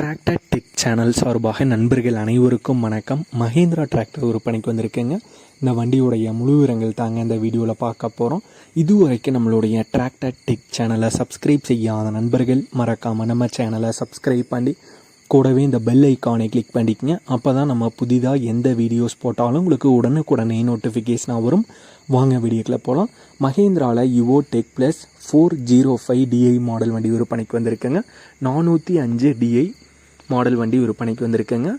Tractor tech channel சார்பாக நண்பர்கள் அனைவருக்கும் வணக்கம். மகேந்திரா டிராக்டர் விற்பனைக்கு வந்திருக்கேங்க. இந்த வண்டியுடைய முழு விவரங்கள் தாங்க இந்த வீடியோவில் பார்க்க போகிறோம் இதுவரைக்கும் நம்மளுடைய டிராக்டர் டெக் சேனலை சப்ஸ்கிரைப் செய்யாத நண்பர்கள் மறக்காமல் நம்ம சேனலை சப்ஸ்கிரைப் பண்ணி கூடவே இந்த பெல் ஐக்கானை கிளிக் பண்ணிக்கங்க. அப்போ தான் நம்ம புதிதாக எந்த வீடியோஸ் போட்டாலும் உங்களுக்கு உடனுக்குடனே நோட்டிஃபிகேஷனாக வரும். வாங்க வீடியோக்குள்ள போகலாம் மகேந்திராவில் Yuvo tech plus four zero five DI model வண்டி விற்பனைக்கு வந்திருக்குங்க. நானூற்றி அஞ்சு டிஐ மாடல் வண்டி விற்பனைக்கு வந்திருக்குங்க.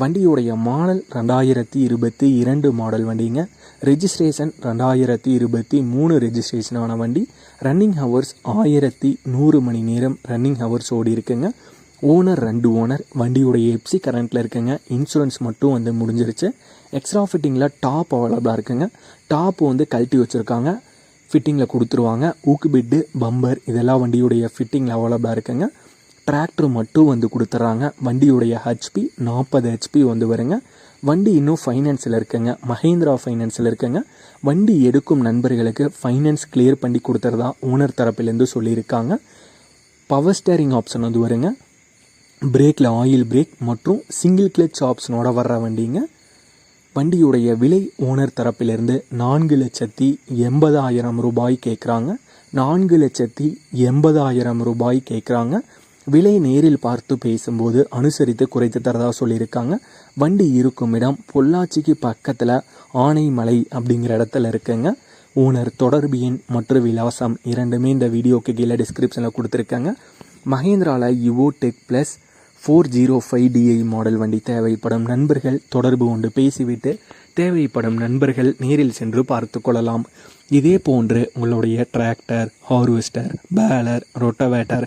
வண்டியுடைய மாடல் ரெண்டாயிரத்தி இருபத்தி இரண்டு மாடல் வண்டிங்க. ரெஜிஸ்ட்ரேஷன் ரெண்டாயிரத்தி இருபத்தி மூணு ரெஜிஸ்ட்ரேஷனான வண்டி. ரன்னிங் ஹவர்ஸ் ஆயிரத்தி நூறு மணி நேரம் ரன்னிங் ஹவர்ஸ் ஓடி இருக்குங்க. ஓனர் ரெண்டு ஓனர் வண்டியுடைய எப்சி கரண்ட்டில் இருக்குங்க. இன்சூரன்ஸ் மட்டும் வந்து முடிஞ்சிருச்சு. எக்ஸ்ட்ரா ஃபிட்டிங்கில் டாப் அவைலபிளாக இருக்குங்க. டாப் வந்து கழட்டி வச்சுருக்காங்க. ஃபிட்டிங்கில் கொடுத்துருவாங்க. ஊக்கு பிட்டு பம்பர் இதெல்லாம் வண்டியுடைய ஃபிட்டிங்கில் அவைலபிளாக இருக்குங்க. டிராக்டர் மட்டும் வந்து கொடுத்துட்றாங்க வண்டியுடைய ஹெச்பி நாற்பது ஹெச்பி வந்து வருங்க. வண்டி இன்னும் ஃபைனான்ஸில் இருக்குங்க. மஹேந்திரா ஃபைனான்ஸில் இருக்குங்க. வண்டி எடுக்கும் நண்பர்களுக்கு ஃபைனான்ஸ் கிளியர் பண்ணி கொடுத்துறதா ஓனர் தரப்பிலேருந்து சொல்லியிருக்காங்க. பவர் ஸ்டேரிங் ஆப்ஷன் வந்து வருங்க. பிரேக்கில் ஆயில் பிரேக் மற்றும் சிங்கிள் கிளச் ஆப்ஷனோட வர்ற வண்டிங்க. வண்டியுடைய விலை ஓனர் தரப்பிலிருந்து நான்கு லட்சத்தி எண்பதாயிரம் ரூபாய் கேட்குறாங்க நான்கு லட்சத்தி எண்பதாயிரம் ரூபாய் கேட்குறாங்க விலை நேரில் பார்த்து பேசும்போது அனுசரித்து குறைத்து தரதா சொல்லியிருக்காங்க. வண்டி இருக்கும் இடம் பொள்ளாச்சிக்கு பக்கத்தில் ஆனைமலை அப்படிங்கிற இடத்துல இருக்குங்க. ஓனர் தொடர்பு எண் மற்றும் விலாசம் இரண்டுமே இந்த வீடியோக்கு கீழே டிஸ்கிரிப்ஷனில் கொடுத்துருக்காங்க. மகேந்திராவில் Yuvo tech plus four zero five DI model வண்டி தேவைப்படும் நண்பர்கள் தொடர்பு கொண்டு பேசிவிட்டு தேவைப்படும் நண்பர்கள் நேரில் சென்று பார்த்து கொள்ளலாம். இதே போன்று உங்களுடைய டிராக்டர் ஹார்வெஸ்டர் பேலர் ரொட்டவேட்டர்